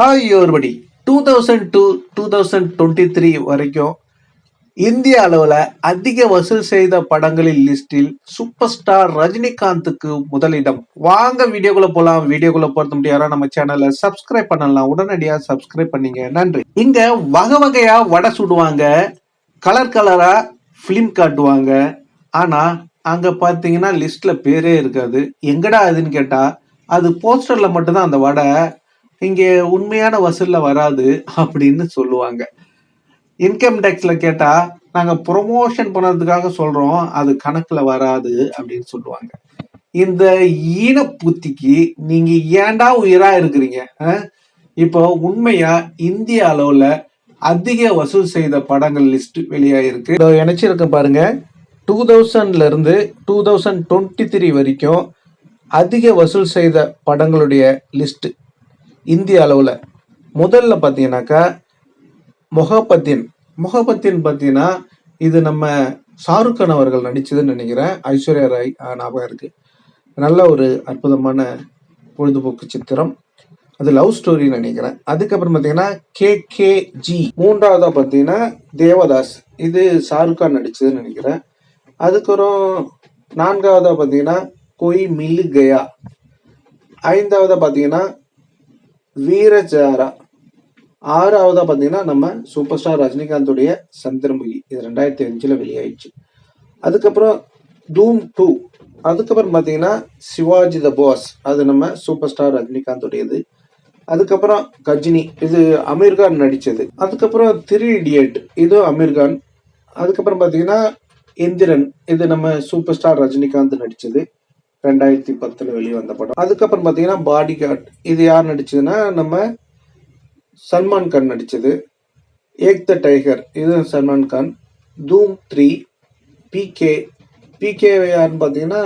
Hi யோர்படி two thousand to two thousand twenty three வரைக்கும் இந்திய அளவில் அதிக வசூல் செய்த படங்களின் லிஸ்டில் சூப்பர் ஸ்டார் ரஜினிகாந்துக்கு முதலிடம். வாங்க வீடியோக்குள்ள போகலாம் வீடியோக்குள்ள போறது முடியாத நம்ம சேனலை சப்ஸ்கிரைப் பண்ணலாம். உடனடியாக சப்ஸ்கிரைப் பண்ணீங்க. நன்றி. இங்கே வகை வகையாக வடை சுடுவாங்க. கலர் கலராக ஃபிலிம் காட்டுவாங்க. ஆனால் அங்கே பார்த்தீங்கன்னா லிஸ்ட்டில் பேரே இருக்காது. எங்கடா அதுன்னு கேட்டால் அது போஸ்டரில் மட்டும்தான் அந்த வடை. இங்க உண்மையான வசூல்ல வராது அப்படின்னு சொல்லுவாங்க. இன்கம் டேக்ஸ்ல கேட்டா நாங்க ப்ரொமோஷன் பண்ணதுக்காக சொல்றோம் அது கணக்குல வராது அப்படின்னு சொல்லுவாங்க. இந்த ஈனப்புத்திக்கு நீங்க ஏன்டா உயிரா இருக்கிறீங்க? இப்போ உண்மையா இந்திய அளவுல அதிக வசூல் செய்த படங்கள் லிஸ்ட் வெளியாயிருக்கு. இதோ இணைச்சிருக்க பாருங்க. டூ தௌசண்ட்ல இருந்து டூ தௌசண்ட் டுவெண்ட்டி த்ரீ வரைக்கும் அதிக வசூல் செய்த படங்களுடைய லிஸ்ட் இந்திய அளவில். முதல்ல பார்த்தீங்கன்னாக்கா மொஹபத்தின் மொஹபத்தின் பார்த்தீங்கன்னா இது நம்ம ஷாருக் கான் அவர்கள் நடிச்சதுன்னு நினைக்கிறேன். ஐஸ்வர்யா ராய் ஞாபகம் இருக்கு. நல்ல ஒரு அற்புதமான பொழுதுபோக்கு சித்திரம். அது லவ் ஸ்டோரின்னு நினைக்கிறேன். அதுக்கப்புறம் பார்த்தீங்கன்னா கே கே ஜி. மூன்றாவதாக பார்த்தீங்கன்னா தேவதாஸ். இது ஷாருக் கான் நடிச்சதுன்னு நினைக்கிறேன். அதுக்கப்புறம் நான்காவதாக பார்த்தீங்கன்னா கொய் மில்லு கயா ஐந்தாவதாக பார்த்தீங்கன்னா வீரஜாரா. ஆறாவதா பார்த்தீங்கன்னா நம்ம சூப்பர் ஸ்டார் ரஜினிகாந்தோடைய சந்திரமுகி. இது ரெண்டாயிரத்தி அஞ்சில் வெளியாயிடுச்சு. அதுக்கப்புறம் தூம் டூ அதுக்கப்புறம் பார்த்தீங்கன்னா சிவாஜி த பாஸ் அது நம்ம சூப்பர் ஸ்டார் ரஜினிகாந்தோடையது. அதுக்கப்புறம் கஜினி. இது அமீர்கான் நடித்தது அதுக்கப்புறம் த்ரீ இடியட் இது அமீர்கான் அதுக்கப்புறம் பார்த்தீங்கன்னா இந்திரன். இது நம்ம சூப்பர் ஸ்டார் ரஜினிகாந்த் நடித்தது ரெண்டாயிரத்தி பத்தில் வெளிவந்த படம். அதுக்கப்புறம் பார்த்தீங்கன்னா பாடி கார்ட் இது யார் நடிச்சதுன்னா நம்ம சல்மான் கான் நடித்தது ஏக் த டைகர் இது Salman Khan. Dhoom three PK PK யாருன்னு பார்த்தீங்கன்னா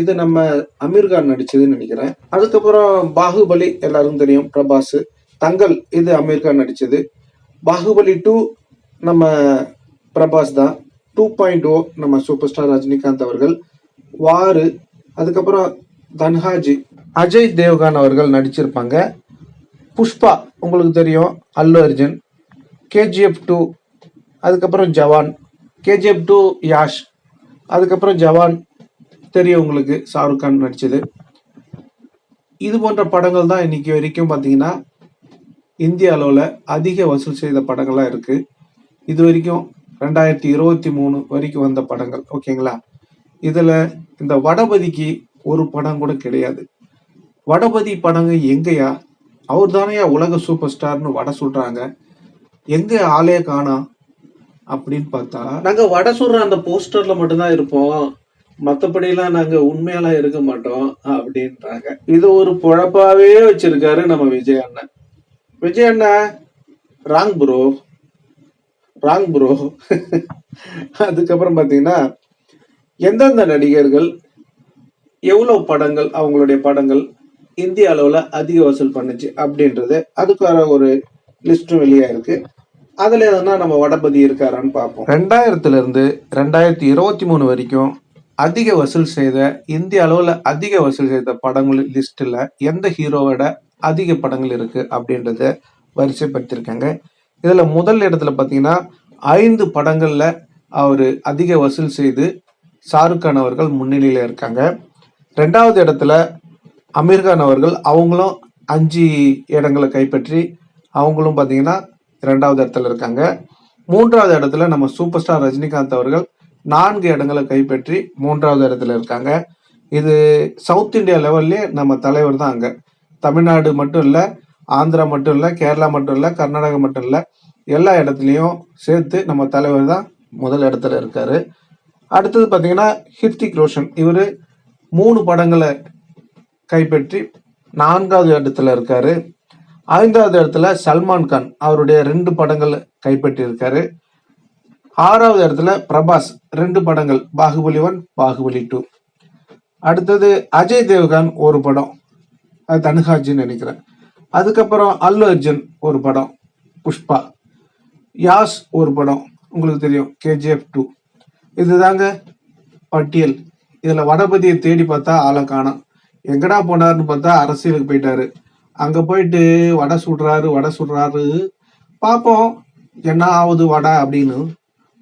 இது நம்ம அமீர் கான் நடிச்சதுன்னு நினைக்கிறேன். அதுக்கப்புறம் பாகுபலி எல்லாருக்கும் தெரியும் பிரபாஸ். தங்கல் இது அமீர் கான் நடிச்சது. பாகுபலி டூ நம்ம பிரபாஸ் தான். டூ பாயிண்ட் ஓ நம்ம சூப்பர் ஸ்டார் ரஜினிகாந்த் அவர்கள். வாரு அதுக்கப்புறம் தன்ஹாஜி அஜய் தேவ்கான் அவர்கள் நடிச்சிருப்பாங்க. புஷ்பா உங்களுக்கு தெரியும் அல்லு அர்ஜுன் கேஜிஎஃப் டூ அதுக்கப்புறம் ஜவான் கேஜிஎஃப் டூ யாஷ் அதுக்கப்புறம் ஜவான் தெரியும் உங்களுக்கு ஷாருக் கான் நடித்தது இது போன்ற படங்கள் தான் இன்னைக்கு வரைக்கும் பார்த்தீங்கன்னா இந்திய அளவில் அதிக வசூல் செய்த படங்கள்லாம் இருக்குது இது வரைக்கும் ரெண்டாயிரத்தி இருபத்தி மூணு வரைக்கும் வந்த படங்கள் ஓகேங்களா? இதுல இந்த வடபதிக்கு ஒரு படம் கூட கிடையாது. வடபதி படங்க எங்கயா? அவர் தானையா உலக சூப்பர் ஸ்டார்னு வடை சொல்றாங்க. எங்க ஆளே காணோம் அப்படின்னு பார்த்தா நாங்க வடை சொல்ற அந்த போஸ்டர்ல மட்டும்தான் இருப்போம். மற்றபடியெல்லாம் நாங்க உண்மையெல்லாம் இருக்க மாட்டோம் அப்படின்றாங்க. இது ஒரு பொழப்பாவே வச்சிருக்காரு நம்ம விஜய் அண்ணன். விஜய் அண்ணா ராங் ப்ரோ ராங் ப்ரோ அதுக்கப்புறம் பாத்தீங்கன்னா எந்தெந்த நடிகர்கள் எவ்வளவு படங்கள் அவங்களுடைய படங்கள் இந்திய அளவில் அதிக வசூல் பண்ணுச்சு அப்படின்றது அதுக்கான ஒரு லிஸ்டும் வெளியா இருக்கு. அதுல எதுனா நம்ம வடபதி இருக்காரான்னு பார்ப்போம். ரெண்டாயிரத்துல இருந்து ரெண்டாயிரத்தி இருபத்தி மூணு வரைக்கும் அதிக வசூல் செய்த இந்திய அளவில் அதிக வசூல் செய்த படங்கள் லிஸ்ட்டில் எந்த ஹீரோவோட அதிக படங்கள் இருக்குது அப்படின்றத வரிசைப்படுத்தியிருக்காங்க. இதில் முதல் இடத்துல பார்த்தீங்கன்னா ஐந்து படங்களில் அவர் அதிக வசூல் செய்து ஷாருக் கான் அவர்கள் முன்னிலையில் இருக்காங்க. ரெண்டாவது இடத்துல அமீர்கான் அவர்கள் அவங்களும் அஞ்சு இடங்களை கைப்பற்றி அவங்களும் பார்த்தீங்கன்னா ரெண்டாவது இடத்துல இருக்காங்க. மூன்றாவது இடத்துல நம்ம சூப்பர் ஸ்டார் ரஜினிகாந்த் அவர்கள் நான்கு இடங்களை கைப்பற்றி மூன்றாவது இடத்துல இருக்காங்க. இது சவுத் இந்தியா லெவல்லே நம்ம தலைவர் தான் அங்கே. தமிழ்நாடு மட்டும் இல்லை ஆந்திரா மட்டும் இல்லை கேரளா மட்டும் இல்லை கர்நாடகா மட்டும் இல்லை எல்லா இடத்துலையும் சேர்த்து நம்ம தலைவர் தான் முதல் இடத்துல இருக்காரு. அடுத்தது பார்த்தீங்கன்னா ஹிர்திக் ரோஷன். இவர் மூணு படங்களை கைப்பற்றி நான்காவது இடத்துல இருக்காரு. ஐந்தாவது இடத்துல சல்மான் கான் அவருடைய ரெண்டு படங்கள் கைப்பற்றி இருக்காரு ஆறாவது இடத்துல பிரபாஸ் ரெண்டு படங்கள் பாகுபலி ஒன் பாகுபலி டூ. அடுத்தது அஜய் தேவ்கான் ஒரு படம் அது தனுகாஜின்னு நினைக்கிறேன். அதுக்கப்புறம் அல்லு அர்ஜுன் ஒரு படம் புஷ்பா. யாஸ் ஒரு படம் உங்களுக்கு தெரியும் கேஜிஎஃப் டூ இதுதாங்க பட்டியல். இதுல வடபதியை தேடி பார்த்தா ஆளை காணும் எங்கடா போனாருன்னு பார்த்தா அரசியலுக்கு போயிட்டாரு. அங்க போயிட்டு வடை சுடுறாரு வடை சுடுறாரு. பார்ப்போம் என்ன ஆகுது வடை அப்படின்னு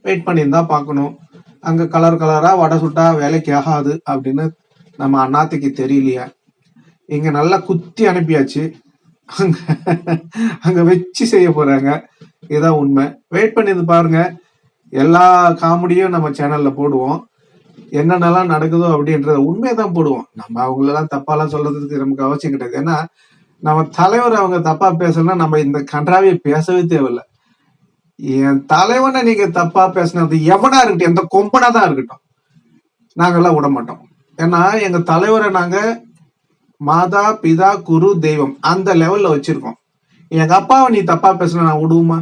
வெயிட் பண்ணியிருந்தா பார்க்கணும். அங்க கலர் கலரா வடை சுட்டா வேலைக்கு ஆகாது அப்படின்னு நம்ம அண்ணாத்துக்கு தெரியலையா. இங்க நல்லா குத்தி அனுப்பியாச்சு. அங்க அங்க வச்சு செய்ய போறாங்க. இதான் உண்மை. வெயிட் பண்ணியிருந்து பாருங்க. எல்லா காமெடியும் நம்ம சேனல்ல போடுவோம். என்னென்னலாம் நடக்குதோ அப்படின்றத உண்மையை தான் போடுவோம். நம்ம அவங்களெல்லாம் தப்பாலாம் சொல்றதுக்கு நமக்கு அவசியம் கிடையாது. ஏன்னா நம்ம தலைவர் அவங்க தப்பா பேசலன்னா நம்ம இந்த கன்றாவியை பேசவே தேவையில்லை. என் தலைவனை நீங்க தப்பா பேசினது எவனா இருக்கட்டும் எந்த கொம்பனா தான் இருக்கட்டும் நாங்கெல்லாம் விட மாட்டோம். ஏன்னா எங்க தலைவரை நாங்க மாதா பிதா குரு தெய்வம் அந்த லெவல்ல வச்சிருக்கோம். எங்க அப்பாவை நீ தப்பா பேசுன நான் விடுவோமா?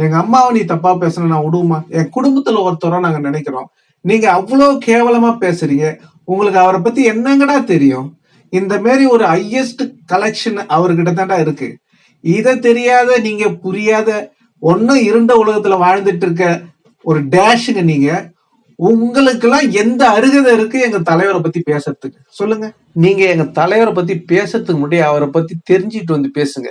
எங்க அம்மாவை நீ தப்பா பேசணும் நான் விடுவோமா என் குடும்பத்துல ஒருத்தரோ நாங்க நினைக்கிறோம். நீங்க அவ்வளோ கேவலமா பேசுறீங்க. உங்களுக்கு அவரை பத்தி என்னங்கடா தெரியும்? இந்த மாரி ஒரு ஹையஸ்ட் கலெக்ஷன் அவர்கிட்ட தான்டா இருக்கு. இதை தெரியாத நீங்க புரியாத ஒன்னும் இருண்ட உலகத்துல வாழ்ந்துட்டு இருக்க ஒரு டேஷுங்க நீங்க. உங்களுக்கெல்லாம் எந்த அருகதை இருக்கு எங்க தலைவரை பத்தி பேசுறதுக்கு? சொல்லுங்க. நீங்க எங்க தலைவரை பத்தி பேசுறதுக்கு முன்னாடி அவரை பத்தி தெரிஞ்சுக்கிட்டு வந்து பேசுங்க.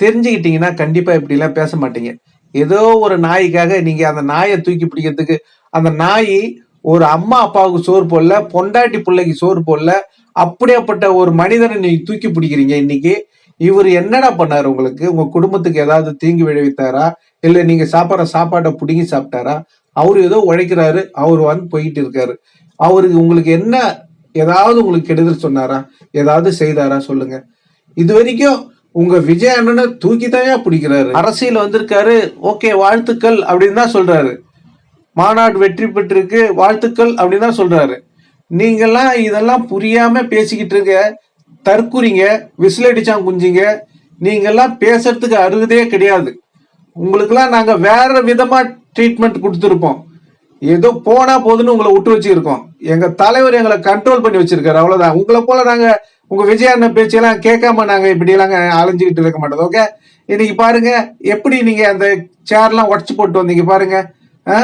தெரிஞ்சுக்கிட்டீங்கன்னா கண்டிப்பா இப்படி எல்லாம் பேச மாட்டீங்க. ஏதோ ஒரு நாய்க்காக நீங்க அந்த நாயை தூக்கி பிடிக்கிறதுக்கு அந்த நாய் ஒரு அம்மா அப்பாவுக்கு சோறு போடல பொண்டாட்டி பிள்ளைக்கு சோறு போடல அப்படியாப்பட்ட ஒரு மனிதனை நீங்க தூக்கி பிடிக்கிறீங்க இன்னைக்கு? இவர் என்னடா பண்ணாரு உங்களுக்கு? உங்க குடும்பத்துக்கு ஏதாவது தீங்கு விளைவித்தாரா? இல்ல நீங்க சாப்பிட்ற சாப்பாட்டை பிடுங்கி சாப்பிட்டாரா? அவர் ஏதோ உழைக்கிறாரு அவர் வந்து போயிட்டு இருக்காரு. அவருக்கு உங்களுக்கு என்ன ஏதாவது உங்களுக்கு கெடுதல் சொன்னாரா? ஏதாவது செய்தாரா? சொல்லுங்க. இது வரைக்கும் உங்க விஜய் அண்ணனை தூக்கி பிடிக்கிறாரு? அரசியல் வந்திருக்காரு. ஓகே வாழ்த்துக்கள் அப்படின்னு தான் சொல்றாரு. மாநாடு வெற்றி பெற்றிருக்கு வாழ்த்துக்கள் அப்படின்னு தான் சொல்றாரு. நீங்கெல்லாம் இதெல்லாம் புரியாம பேசிக்கிட்டு இருக்க தற்குறிங்க விசில் அடிச்சாங்க குஞ்சிங்க நீங்கெல்லாம் பேசுறதுக்கு அருகதே கிடையாது. உங்களுக்கெல்லாம் நாங்க வேற விதமா ட்ரீட்மெண்ட் கொடுத்துருப்போம். ஏதோ போனா போதுன்னு உங்களை விட்டு வச்சிருக்கோம். எங்க தலைவர் எங்களை கண்ட்ரோல் பண்ணி வச்சிருக்காரு. அவ்வளவுதான். உங்களை போல நாங்க உங்க விஜய் அண்ணன் பேச்செல்லாம் கேட்காம நாங்க இப்படி எல்லாம் அலைஞ்சுக்கிட்டு இருக்க மாட்டோம். ஓகே இன்னைக்கு பாருங்க எப்படி நீங்க அந்த சேர்லாம் உடச்சு போட்டு வந்தீங்க பாருங்க. ஆ?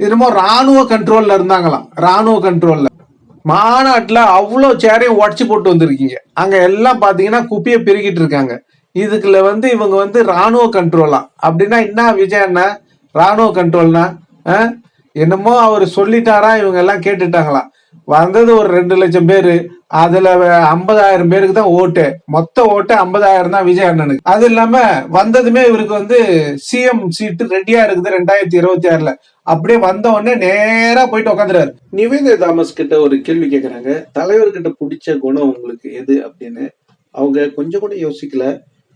என்னமோ ராணுவ கண்ட்ரோல்ல இருந்தாங்களாம். ராணுவ கண்ட்ரோல்ல மாநாட்டுல அவ்வளோ சேரையும் உடச்சு போட்டு வந்திருக்கீங்க. அங்க எல்லாம் பாத்தீங்கன்னா குப்பியை பெருகிட்டு இருக்காங்க. இதுக்குள்ள வந்து இவங்க வந்து ராணுவ கண்ட்ரோலா அப்படின்னா என்ன விஜய் அண்ணா ராணுவ கண்ட்ரோல்னா என்னமோ அவர் சொல்லிட்டாரா? இவங்க எல்லாம் கேட்டுட்டாங்களாம். வந்தது ஒரு ரெண்டு லட்சம் பேரு. அதுல ஐம்பதாயிரம் பேருக்கு தான் ஓட்டு. மொத்த ஓட்டு ஐம்பதாயிரம் தான் விஜய் அண்ணனுக்கு. அது இல்லாம வந்ததுமே இவருக்கு வந்து சிஎம் சீட்டு ரெடியா இருக்குது ரெண்டாயிரத்தி இருபத்தி ஆறுல. அப்படியே வந்த உடனே நேரா போயிட்டு உட்காந்துறாரு நிவேதா தாமஸ் கிட்ட ஒரு கேள்வி கேக்குறாங்க. தலைவர்கிட்ட பிடிச்ச குணம் உங்களுக்கு எது அப்படின்னு? அவங்க கொஞ்சம் கூட யோசிக்கல.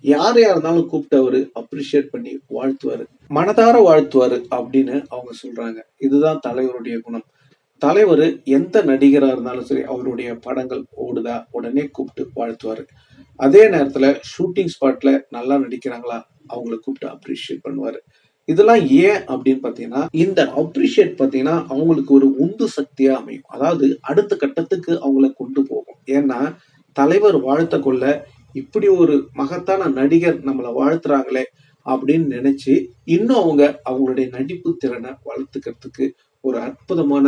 யார் யார் இருந்தாலும் கூப்பிட்டு அவரு அப்ரிஷியேட் பண்ணி வாழ்த்துவாரு. மனதார வாழ்த்துவாரு அப்படின்னு அவங்க சொல்றாங்க. இதுதான் தலைவருடைய குணம். தலைவர் எந்த நடிகராக இருந்தாலும் சரி அவருடைய படங்கள் ஓடுதா? உடனே கூப்பிட்டு வாழ்த்துவார். அதே நேரத்தில் ஷூட்டிங் ஸ்பாட்டில் நல்லா நடிக்கிறாங்களா? அவங்கள கூப்பிட்டு அப்ரிஷியேட் பண்ணுவார். இதெல்லாம் ஏன் அப்படின்னு பார்த்தீங்கன்னா இந்த அப்ரிஷியேட் பார்த்தீங்கன்னா அவங்களுக்கு ஒரு உந்து சக்தியாக அமையும். அதாவது அடுத்த கட்டத்துக்கு அவங்கள கொண்டு போகும். ஏன்னா தலைவர் வாழ்த்த கொள்ள இப்படி ஒரு மகத்தான நடிகர் நம்மளை வாழ்த்துறாங்களே அப்படின்னு நினைச்சு இன்னும் அவங்க அவங்களுடைய நடிப்பு திறனை வளர்த்துக்கிறதுக்கு ஒரு அற்புதமான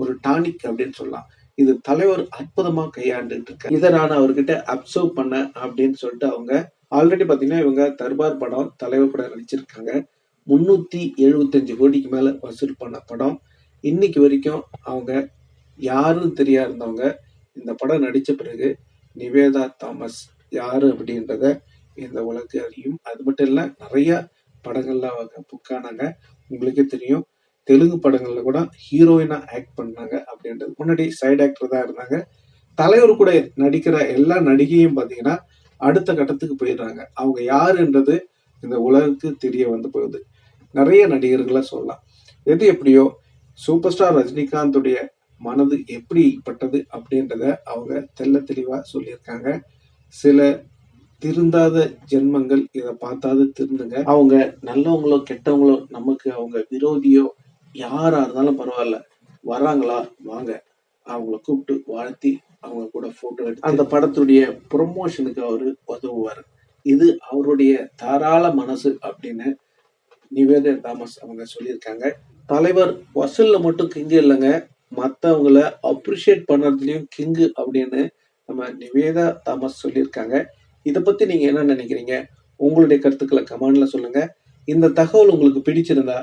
ஒரு டானிக் அப்படின்னு சொல்லலாம். இது தலைவர் அற்புதமா கையாண்டுட்டு இருக்க இதை நான் அவர்கிட்ட அப்சர்வ் பண்ணேன் அப்படின்னு சொல்லிட்டு அவங்க ஆல்ரெடி பாத்தீங்கன்னா இவங்க தர்பார் படம் தலைவர் படம் நடிச்சிருக்காங்க. முன்னூத்தி எழுபத்தஞ்சு கோடிக்கு மேல வசூல் பண்ண படம். இன்னைக்கு வரைக்கும் அவங்க யாருன்னு தெரியா இருந்தவங்க இந்த படம் நடிச்ச பிறகு நிவேதா தாமஸ் யாரு அப்படின்றத இந்த உலக அறியும் அது மட்டும் இல்லை நிறைய படங்கள்லாம் அவங்க புக்கானாங்க உங்களுக்கே தெரியும். தெலுங்கு படங்கள்ல கூட ஹீரோயினா ஆக்ட் பண்ணாங்க அப்படின்றது. முன்னாடி சைடு ஆக்டர் தான் இருந்தாங்க. தலைவர் கூட நடிக்கிற எல்லா நடிகையும் பார்த்தீங்கன்னா அடுத்த கட்டத்துக்கு போயிடுறாங்க. அவங்க யாருன்றது இந்த உலகுக்கு தெரிய வந்து போகுது. நிறைய நடிகர்களை சொல்லலாம். எது எப்படியோ சூப்பர் ஸ்டார் ரஜினிகாந்துடைய மனது எப்படிப்பட்டது அப்படின்றத அவங்க தெள்ள தெளிவாக சொல்லியிருக்காங்க. சில திருந்தாத ஜென்மங்கள் இதை பார்த்தாது திருந்துங்க. அவங்க நல்லவங்களோ கெட்டவங்களோ நமக்கு அவங்க விரோதியோ யாரா இருந்தாலும் பரவாயில்ல. வராங்களா வாங்க. அவங்கள கூப்பிட்டு வாழ்த்தி அவங்க கூட போட்டோ எடுத்து அந்த படத்துடைய ப்ரொமோஷனுக்கு அவரு உதவுவார். இது அவருடைய தாராள மனசு அப்படின்னு நிவேதா தாமஸ் அவங்க சொல்லியிருக்காங்க. தலைவர் வசூல்ல மட்டும் கிங்கு இல்லைங்க. மற்றவங்கள அப்ரிஷியேட் பண்ணுறதுலையும் கிங்கு அப்படின்னு நம்ம நிவேதா தாமஸ் சொல்லியிருக்காங்க. இதை பற்றி நீங்கள் என்ன நினைக்கிறீங்க? உங்களுடைய கருத்துக்களை கமெண்டில் சொல்லுங்கள் இந்த தகவல் உங்களுக்கு பிடிச்சிருந்தா